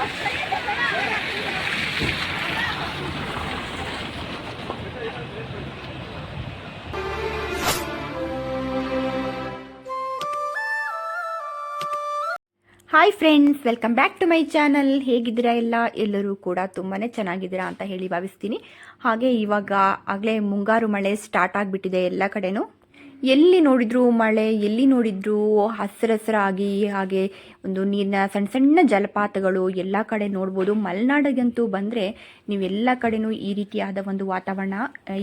Hi friends welcome back to my channel ಹೇಗಿದ್ದೀರಾ ಎಲ್ಲ? ಎಲ್ಲರೂ ಕೂಡ ತುಂಬಾ ಚೆನ್ನಾಗಿದ್ದೀರಾ ಅಂತ ಹೇಳಿ ಭಾವಿಸ್ತೀನಿ. ಹಾಗೆ ಇವಾಗ ಆಗಲೇ ಮುಂಗಾರು ಮಳೆ ಸ್ಟಾರ್ಟ್ ಆಗಿಬಿಟ್ಟಿದೆ ಎಲ್ಲ ಕಡೆನೂ. ಎಲ್ಲಿ ನೋಡಿದ್ರು ಮಳೆ, ಎಲ್ಲಿ ನೋಡಿದ್ರು ಹಸಿರಸರಾಗಿ ಹಾಗೆ ಒಂದು ನೀರಿನ ಸಣ್ಣ ಸಣ್ಣ ಜಲಪಾತಗಳು ಎಲ್ಲ ಕಡೆ ನೋಡ್ಬೋದು. ಮಲೆನಾಡಿಗಂತೂ ಬಂದರೆ ನೀವೆಲ್ಲ ಕಡೆನೂ ಈ ರೀತಿಯಾದ ಒಂದು ವಾತಾವರಣ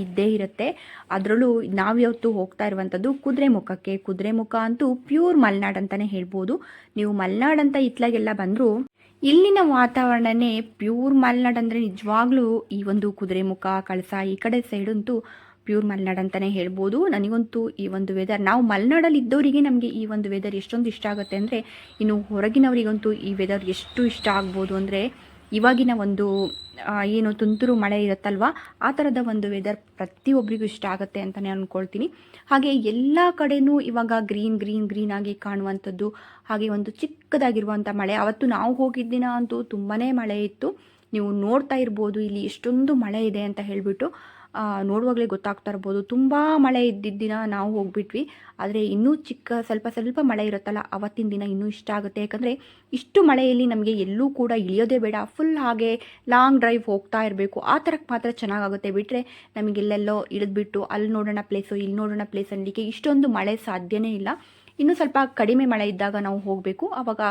ಇದ್ದೇ ಇರುತ್ತೆ. ಅದರಲ್ಲೂ ನಾವು ಯಾವತ್ತು ಹೋಗ್ತಾ ಇರುವಂಥದ್ದು ಕುದುರೆ ಮುಖಕ್ಕೆ ಕುದುರೆ ಮುಖ ಅಂತೂ ಪ್ಯೂರ್ ಮಲೆನಾಡು ಅಂತಲೇ ಹೇಳ್ಬೋದು. ನೀವು ಮಲೆನಾಡ್ ಅಂತ ಇತ್ಲಾಗೆಲ್ಲ ಬಂದರೂ ಇಲ್ಲಿನ ವಾತಾವರಣನೇ ಪ್ಯೂರ್ ಮಲೆನಾಡು ಅಂದರೆ ನಿಜವಾಗ್ಲೂ ಈ ಒಂದು ಕುದುರೆ ಮುಖ ಕಳಸ ಈ ಕಡೆ ಸೈಡಂತೂ ಪ್ಯೂರ್ ಮಲೆನಾಡ್ ಅಂತಲೇ ಹೇಳ್ಬೋದು. ನನಗಂತೂ ಈ ಒಂದು ವೆದರ್ ನಾವು ಮಲೆನಾಡಲ್ಲಿ ಇದ್ದವರಿಗೆ ನಮಗೆ ಈ ಒಂದು ವೆದರ್ ಎಷ್ಟೊಂದು ಇಷ್ಟ ಆಗುತ್ತೆ ಅಂದರೆ, ಇನ್ನು ಹೊರಗಿನವರಿಗಂತೂ ಈ ವೆದರ್ ಎಷ್ಟು ಇಷ್ಟ ಆಗ್ಬೋದು ಅಂದರೆ, ಇವಾಗಿನ ಒಂದು ಏನು ತುಂತುರು ಮಳೆ ಇರುತ್ತಲ್ವ, ಆ ಥರದ ಒಂದು ವೆದರ್ ಪ್ರತಿಯೊಬ್ಬರಿಗೂ ಇಷ್ಟ ಆಗುತ್ತೆ ಅಂತಲೇ ಅಂದ್ಕೊಳ್ತೀನಿ ಹಾಗೆ ಎಲ್ಲ ಕಡೆನೂ ಇವಾಗ ಗ್ರೀನ್ ಗ್ರೀನ್ ಗ್ರೀನ್ ಆಗಿ ಕಾಣುವಂಥದ್ದು, ಹಾಗೆ ಒಂದು ಚಿಕ್ಕದಾಗಿರುವಂಥ ಮಳೆ. ಅವತ್ತು ನಾವು ಹೋಗಿದ್ದ ದಿನ ಅಂತೂ ತುಂಬಾ ಮಳೆ ಇತ್ತು. ನೀವು ನೋಡ್ತಾ ಇರ್ಬೋದು ಇಲ್ಲಿ ಎಷ್ಟೊಂದು ಮಳೆ ಇದೆ ಅಂತ ಹೇಳಿಬಿಟ್ಟು. ನೋಡುವಾಗಲೇ ಗೊತ್ತಾಗ್ತಾ ಇರ್ಬೋದು. ತುಂಬ ಮಳೆ ಇದ್ದಿದ್ದ ದಿನ ನಾವು ಹೋಗ್ಬಿಟ್ವಿ. ಆದರೆ ಇನ್ನೂ ಚಿಕ್ಕ, ಸ್ವಲ್ಪ ಸ್ವಲ್ಪ ಮಳೆ ಇರುತ್ತಲ್ಲ, ಅವತ್ತಿನ ದಿನ ಇನ್ನೂ ಇಷ್ಟ ಆಗುತ್ತೆ. ಯಾಕಂದರೆ ಇಷ್ಟು ಮಳೆಯಲ್ಲಿ ನಮಗೆ ಎಲ್ಲೂ ಕೂಡ ಇಳಿಯೋದೇ ಬೇಡ. ಫುಲ್ ಹಾಗೆ ಲಾಂಗ್ ಡ್ರೈವ್ ಹೋಗ್ತಾ ಇರಬೇಕು. ಆ ಥರಕ್ಕೆ ಮಾತ್ರ ಚೆನ್ನಾಗಾಗುತ್ತೆ. ಬಿಟ್ಟರೆ ನಮಗೆಲ್ಲೆಲ್ಲೋ ಇಳಿದ್ಬಿಟ್ಟು ಅಲ್ಲಿ ನೋಡೋಣ ಪ್ಲೇಸು ಇಲ್ಲಿ ನೋಡೋಣ ಪ್ಲೇಸ್ ಅನ್ನಲಿಕ್ಕೆ ಇಷ್ಟೊಂದು ಮಳೆ ಸಾಧ್ಯನೇ ಇಲ್ಲ. ಇನ್ನೂ ಸ್ವಲ್ಪ ಕಡಿಮೆ ಮಳೆ ಇದ್ದಾಗ ನಾವು ಹೋಗಬೇಕು. ಆವಾಗ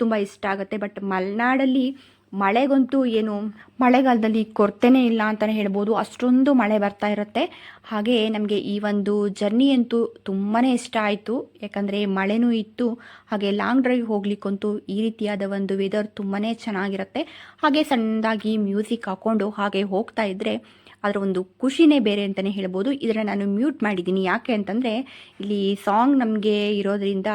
ತುಂಬ ಇಷ್ಟ ಆಗುತ್ತೆ. ಬಟ್ ಮಲೆನಾಡಲ್ಲಿ ಮಳೆಗಂತೂ ಏನು ಮಳೆಗಾಲದಲ್ಲಿ ಕೊರತೆನೇ ಇಲ್ಲ ಅಂತಲೇ ಹೇಳ್ಬೋದು. ಅಷ್ಟೊಂದು ಮಳೆ ಬರ್ತಾ ಇರುತ್ತೆ. ಹಾಗೆ ನಮಗೆ ಈ ಒಂದು ಜರ್ನಿ ಅಂತೂ ತುಂಬಾ ಇಷ್ಟ ಆಯಿತು. ಯಾಕಂದರೆ ಮಳೆನೂ ಇತ್ತು. ಹಾಗೆ ಲಾಂಗ್ ಡ್ರೈವ್ ಹೋಗ್ಲಿಕ್ಕಂತೂ ಈ ರೀತಿಯಾದ ಒಂದು ವೆದರ್ ತುಂಬಾ ಚೆನ್ನಾಗಿರುತ್ತೆ. ಹಾಗೆ ಸಣ್ಣದಾಗಿ ಮ್ಯೂಸಿಕ್ ಹಾಕ್ಕೊಂಡು ಹಾಗೆ ಹೋಗ್ತಾ ಇದ್ದರೆ ಅದರ ಒಂದು ಖುಷಿನೇ ಬೇರೆ ಅಂತಲೇ ಹೇಳ್ಬೋದು. ಇದರ ನಾನು ಮ್ಯೂಟ್ ಮಾಡಿದ್ದೀನಿ. ಯಾಕೆ ಅಂತಂದರೆ ಇಲ್ಲಿ ಸಾಂಗ್ ನಮಗೆ ಇರೋದ್ರಿಂದ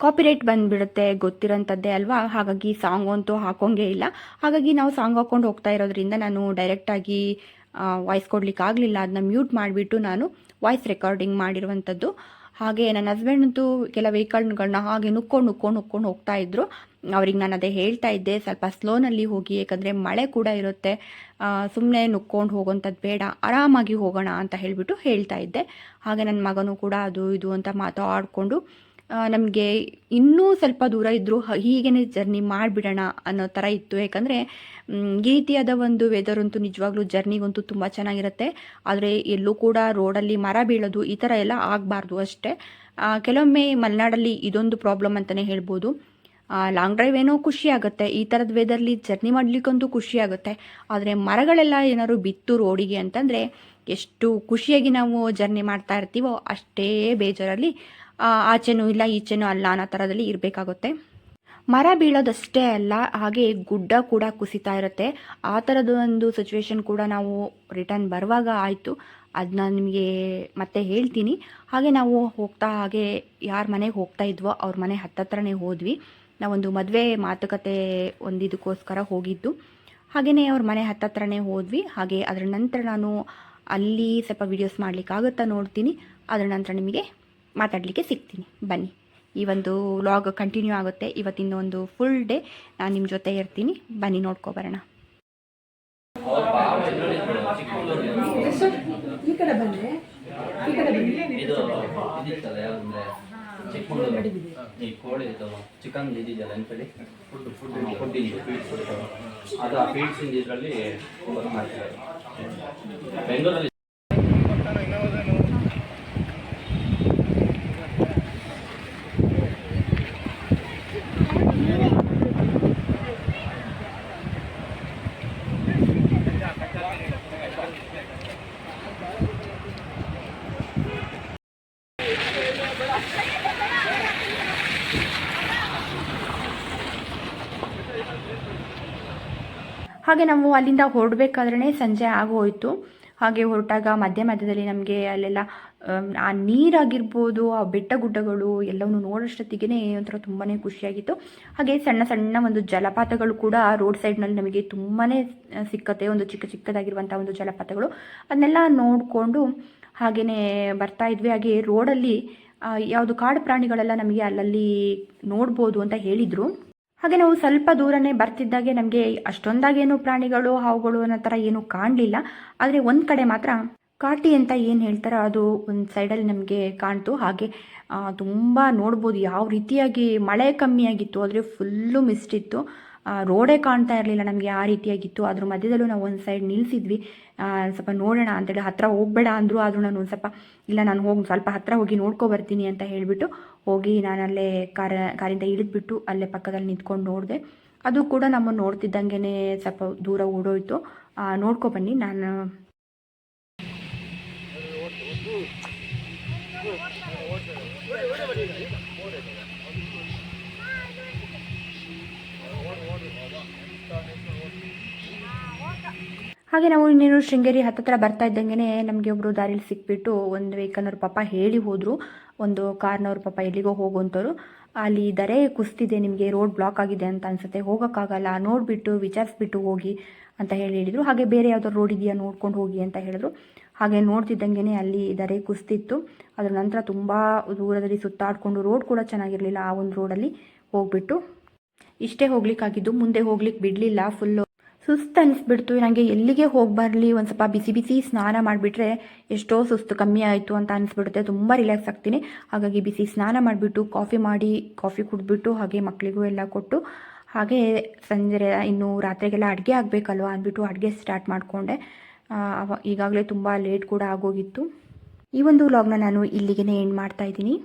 ಕಾಪಿರೈಟ್ ಬಂದ್ಬಿಡುತ್ತೆ, ಗೊತ್ತಿರೋಂಥದ್ದೇ ಅಲ್ವಾ? ಹಾಗಾಗಿ ಸಾಂಗ್ ಅಂತೂ ಹಾಕೋಂಗೇ ಇಲ್ಲ. ಹಾಗಾಗಿ ನಾವು ಸಾಂಗ್ ಹಾಕೊಂಡು ಹೋಗ್ತಾ ಇರೋದ್ರಿಂದ ನಾನು ಡೈರೆಕ್ಟಾಗಿ ವಾಯ್ಸ್ ಕೊಡ್ಲಿಕ್ಕೆ ಆಗಲಿಲ್ಲ. ಅದನ್ನ ಮ್ಯೂಟ್ ಮಾಡಿಬಿಟ್ಟು ನಾನು ವಾಯ್ಸ್ ರೆಕಾರ್ಡಿಂಗ್ ಮಾಡಿರುವಂಥದ್ದು. ಹಾಗೆ ನನ್ನ ಹಸ್ಬೆಂಡ್ ಅಂತೂ ಕೆಲ ವೆಹಿಕಲ್ಗಳನ್ನ ಹಾಗೆ ನುಕ್ಕೊಂಡು ನುಕ್ಕೊಂಡು ನುಕ್ಕೊಂಡು ಹೋಗ್ತಾ ಇದ್ರು. ಅವ್ರಿಗೆ ನಾನು ಅದೇ ಹೇಳ್ತಾ ಇದ್ದೆ, ಸ್ವಲ್ಪ ಸ್ಲೋನಲ್ಲಿ ಹೋಗಿ, ಯಾಕಂದರೆ ಮಳೆ ಕೂಡ ಇರುತ್ತೆ. ಸುಮ್ಮನೆ ನುಕ್ಕೊಂಡು ಹೋಗೋಂಥದ್ದು ಬೇಡ, ಆರಾಮಾಗಿ ಹೋಗೋಣ ಅಂತ ಹೇಳಿಬಿಟ್ಟು ಹೇಳ್ತಾ ಇದ್ದೆ. ಹಾಗೆ ನನ್ನ ಮಗನೂ ಕೂಡ ಅದು, ಇದು ಅಂತ ಮಾತಾಡಿಕೊಂಡು ನಮಗೆ ಇನ್ನೂ ಸ್ವಲ್ಪ ದೂರ ಇದ್ದರೂ ಹೀಗೇನೆ ಜರ್ನಿ ಮಾಡಿಬಿಡೋಣ ಅನ್ನೋ ಥರ ಇತ್ತು. ಯಾಕಂದರೆ ಈ ರೀತಿಯಾದ ಒಂದು ವೆದರ್ ಅಂತೂ ನಿಜವಾಗ್ಲೂ ಜರ್ನಿಗಂತೂ ತುಂಬ ಚೆನ್ನಾಗಿರುತ್ತೆ. ಆದರೆ ಎಲ್ಲೂ ಕೂಡ ರೋಡಲ್ಲಿ ಮರ ಬೀಳೋದು ಈ ಥರ ಎಲ್ಲ ಆಗಬಾರ್ದು ಅಷ್ಟೇ. ಕೆಲವೊಮ್ಮೆ ಮಲೆನಾಡಲ್ಲಿ ಇದೊಂದು ಪ್ರಾಬ್ಲಮ್ ಅಂತಲೇ ಹೇಳ್ಬೋದು. ಲಾಂಗ್ ಡ್ರೈವ್ ಏನೋ ಖುಷಿ ಆಗುತ್ತೆ. ಈ ಥರದ ವೆದರ್ಲಿ ಜರ್ನಿ ಮಾಡಲಿಕ್ಕಂತೂ ಖುಷಿ ಆಗುತ್ತೆ. ಆದರೆ ಮರಗಳೆಲ್ಲ ಏನಾದ್ರು ಬಿತ್ತು ರೋಡಿಗೆ ಅಂತಂದರೆ, ಎಷ್ಟು ಖುಷಿಯಾಗಿ ನಾವು ಜರ್ನಿ ಮಾಡ್ತಾ ಇರ್ತೀವೋ ಅಷ್ಟೇ ಬೇಜಾರಲ್ಲಿ ಆಚೆನೂ ಇಲ್ಲ, ಈಚೆನೂ ಅಲ್ಲ ಅನ್ನೋ ಥರದಲ್ಲಿ ಇರಬೇಕಾಗುತ್ತೆ. ಮರ ಬೀಳೋದಷ್ಟೇ ಅಲ್ಲ, ಹಾಗೆ ಗುಡ್ಡ ಕೂಡ ಕುಸಿತಾ ಇರುತ್ತೆ. ಆ ಥರದ ಒಂದು ಸಿಚುವೇಶನ್ ಕೂಡ ನಾವು ರಿಟರ್ನ್ ಬರುವಾಗ ಆಯಿತು. ಅದನ್ನ ನಿಮಗೆ ಮತ್ತೆ ಹೇಳ್ತೀನಿ. ಹಾಗೆ ನಾವು ಹೋಗ್ತಾ, ಹಾಗೆ ಯಾರ ಮನೆಗೆ ಹೋಗ್ತಾ ಇದ್ವೋ ಅವ್ರ ಮನೆ ಹತ್ತತ್ರನೇ ಹೋದ್ವಿ. ನಾವೊಂದು ಮದುವೆ ಮಾತುಕತೆ ಒಂದಿದಕ್ಕೋಸ್ಕರ ಹೋಗಿದ್ದು. ಹಾಗೆಯೇ ಅವ್ರ ಮನೆ ಹತ್ತತ್ರನೇ ಹೋದ್ವಿ. ಹಾಗೆ ಅದರ ನಂತರ ನಾನು ಅಲ್ಲಿ ಸ್ವಲ್ಪ ವೀಡಿಯೋಸ್ ಮಾಡಲಿಕ್ಕಾಗುತ್ತಾ ನೋಡ್ತೀನಿ. ಅದರ ನಂತರ ನಿಮಗೆ ಮಾತಾಡಲಿಕ್ಕೆ ಸಿಗ್ತೀನಿ. ಬನ್ನಿ. ಈ ಒಂದು ವ್ಲಾಗ್ ಕಂಟಿನ್ಯೂ ಆಗುತ್ತೆ. ಇವತ್ತಿನ ಒಂದು ಫುಲ್ ಡೇ ನಾನು ನಿಮ್ಮ ಜೊತೆ ಇರ್ತೀನಿ. ಬನ್ನಿ ನೋಡ್ಕೊಬರೋಣ ಈ ಕೋಳಿ ಚಿಕನ್ ಫುಡ್ ಫುಡ್ ಫುಡ್ ಅದು ಆ ಫೀಡ್ಸ್ ಇದರಲ್ಲಿ ಬೆಂಗಳೂರಲ್ಲಿ ಹಾಗೆ ನಾವು ಅಲ್ಲಿಂದ ಹೊರಡ್ಬೇಕಾದ್ರೆ ಸಂಜೆ ಆಗೋಯ್ತು. ಹಾಗೆ ಹೊರಟಾಗ ಮಧ್ಯ ಮಧ್ಯದಲ್ಲಿ ನಮಗೆ ಅಲ್ಲೆಲ್ಲ ಆ ನೀರಾಗಿರ್ಬೋದು, ಆ ಬೆಟ್ಟ ಗುಡ್ಡಗಳು ಎಲ್ಲವನ್ನು ನೋಡೋಷ್ಟೊತ್ತಿಗೆ ಒಂಥರ ತುಂಬಾ ಖುಷಿಯಾಗಿತ್ತು. ಹಾಗೆ ಸಣ್ಣ ಸಣ್ಣ ಒಂದು ಜಲಪಾತಗಳು ಕೂಡ ರೋಡ್ ಸೈಡ್ನಲ್ಲಿ ನಮಗೆ ತುಂಬಾ ಸಿಕ್ಕತ್ತೆ. ಒಂದು ಚಿಕ್ಕ ಚಿಕ್ಕದಾಗಿರುವಂಥ ಒಂದು ಜಲಪಾತಗಳು. ಅದನ್ನೆಲ್ಲ ನೋಡಿಕೊಂಡು ಹಾಗೆಯೇ ಬರ್ತಾ ಇದ್ವಿ. ಹಾಗೆ ರೋಡಲ್ಲಿ ಯಾವುದು ಕಾಡು ಪ್ರಾಣಿಗಳೆಲ್ಲ ನಮಗೆ ಅಲ್ಲಲ್ಲಿ ನೋಡ್ಬೋದು ಅಂತ ಹೇಳಿದರು. ಹಾಗೆ ನಾವು ಸ್ವಲ್ಪ ದೂರನೇ ಬರ್ತಿದ್ದಾಗೆ ನಮಗೆ ಅಷ್ಟೊಂದಾಗೇನು ಪ್ರಾಣಿಗಳು, ಹಾವುಗಳು ಅನ್ನೋ ಥರ ಏನು ಕಾಣಲಿಲ್ಲ. ಆದರೆ ಒಂದು ಕಡೆ ಮಾತ್ರ ಕಾಟಿ ಅಂತ ಏನು ಹೇಳ್ತಾರೋ ಅದು ಒಂದು ಸೈಡಲ್ಲಿ ನಮಗೆ ಕಾಣ್ತು. ಹಾಗೆ ತುಂಬ ನೋಡ್ಬೋದು ಯಾವ ರೀತಿಯಾಗಿ ಮಳೆ ಕಮ್ಮಿಯಾಗಿತ್ತು ಆದರೆ ಫುಲ್ಲು ಮಿಸ್ಟ್ ಇತ್ತು. ರೋಡೇ ಕಾಣ್ತಾ ಇರಲಿಲ್ಲ ನಮಗೆ ಆ ರೀತಿಯಾಗಿತ್ತು. ಅದ್ರ ಮಧ್ಯದಲ್ಲೂ ನಾವು ಒಂದು ಸೈಡ್ ನಿಲ್ಲಿಸಿದ್ವಿ ಸ್ವಲ್ಪ ನೋಡೋಣ ಅಂತೇಳಿ ಹತ್ರ ಹೋಗ್ಬೇಡ ಅಂದರು, ಆದರೂ ನಾನು ಒಂದು ಸ್ವಲ್ಪ, ಇಲ್ಲ ನಾನು ಹೋಗಿ, ಸ್ವಲ್ಪ ಹತ್ತಿರ ಹೋಗಿ ನೋಡ್ಕೊ ಬರ್ತೀನಿ ಅಂತ ಹೇಳಿಬಿಟ್ಟು ಹೋಗಿ ನಾನು ಅಲ್ಲೇ ಕಾರ, ಕಾರಿಂದ ಇಳಿದ್ಬಿಟ್ಟು ಅಲ್ಲೇ ಪಕ್ಕದಲ್ಲಿ ನಿಂತ್ಕೊಂಡು ನೋಡಿದೆ. ಅದು ಕೂಡ ನಮ್ಮನ್ನು ನೋಡ್ತಿದ್ದಂಗೆ ಸ್ವಲ್ಪ ದೂರ ಓಡೋಯ್ತು. ನೋಡ್ಕೊ ಬನ್ನಿ ನಾನು ಹಾಗೆ ನಾವು ಇನ್ನೇನು ಶೃಂಗೇರಿ ಹತ್ತತ್ರ ಬರ್ತಾ ಇದ್ದಂಗೆ ನಮಗೆ ಒಬ್ಬರು ದಾರಿಲಿ ಸಿಕ್ಬಿಟ್ಟು ಒಂದು ವೆಹಿಕಲ್ನವ್ರ ಪಾಪ ಹೇಳಿ ಹೋದರು. ಒಂದು ಕಾರ್ನವ್ರ ಪಾಪ ಎಲ್ಲಿಗೋ ಹೋಗುವಂಥವ್ರು ಅಲ್ಲಿ ದರೆ ಕುಸ್ತಿದೆ, ನಿಮಗೆ ರೋಡ್ ಬ್ಲಾಕ್ ಆಗಿದೆ ಅಂತ ಅನ್ಸುತ್ತೆ. ಹೋಗೋಕ್ಕಾಗಲ್ಲ, ನೋಡಿಬಿಟ್ಟು, ವಿಚಾರಿಸ್ಬಿಟ್ಟು ಹೋಗಿ ಅಂತ ಹೇಳಿ ಹೇಳಿದರು. ಹಾಗೆ ಬೇರೆ ಯಾವ್ದಾದ್ರು ರೋಡ್ ಇದೆಯಾ ನೋಡ್ಕೊಂಡು ಹೋಗಿ ಅಂತ ಹೇಳಿದ್ರು. ಹಾಗೆ ನೋಡ್ತಿದ್ದಂಗೆ ಅಲ್ಲಿ ದರೆ ಕುಸ್ತಿತ್ತು. ಅದರ ನಂತರ ತುಂಬ ದೂರದಲ್ಲಿ ಸುತ್ತಾಡಿಕೊಂಡು ರೋಡ್ ಕೂಡ ಚೆನ್ನಾಗಿರಲಿಲ್ಲ ಆ ಒಂದು ರೋಡಲ್ಲಿ ಹೋಗ್ಬಿಟ್ಟು. ಇಷ್ಟೇ ಹೋಗ್ಲಿಕ್ಕಾಗಿದ್ದು, ಮುಂದೆ ಹೋಗ್ಲಿಕ್ಕೆ ಬಿಡಲಿಲ್ಲ. ಫುಲ್ಲು ಸುಸ್ತು ಅನಿಸ್ಬಿಡ್ತು. ನನಗೆ ಎಲ್ಲಿಗೆ ಹೋಗಿ ಬರಲಿ? ಒಂದು ಸ್ವಲ್ಪ ಬಿಸಿ ಬಿಸಿ ಸ್ನಾನ ಮಾಡಿಬಿಟ್ರೆ ಎಷ್ಟೋ ಸುಸ್ತು ಕಮ್ಮಿ ಆಯಿತು ಅಂತ ಅನಿಸ್ಬಿಡುತ್ತೆ. ತುಂಬ ರಿಲ್ಯಾಕ್ಸ್ ಆಗ್ತೀನಿ. ಹಾಗಾಗಿ ಬಿಸಿ ಸ್ನಾನ ಮಾಡಿಬಿಟ್ಟು ಕಾಫಿ ಮಾಡಿ ಕಾಫಿ ಕುಡಿದ್ಬಿಟ್ಟು, ಹಾಗೆ ಮಕ್ಕಳಿಗೂ ಎಲ್ಲ ಕೊಟ್ಟು, ಹಾಗೆ ಸಂಜೆ ಇನ್ನು ರಾತ್ರಿಗೆಲ್ಲ ಅಡುಗೆ ಆಗಬೇಕಲ್ವಾ ಅಂದ್ಬಿಟ್ಟು ಅಡುಗೆ ಸ್ಟಾರ್ಟ್ ಮಾಡಿಕೊಂಡೆ. ಈಗಾಗಲೇ ತುಂಬ ಲೇಟ್ ಕೂಡ ಆಗೋಗಿತ್ತು. ಈ ಒಂದು ವ್ಲಾಗ್ನ ನಾನು ಇಲ್ಲಿಗೆ ಎಂಡ್ ಮಾಡ್ತಾ ಇದ್ದೀನಿ.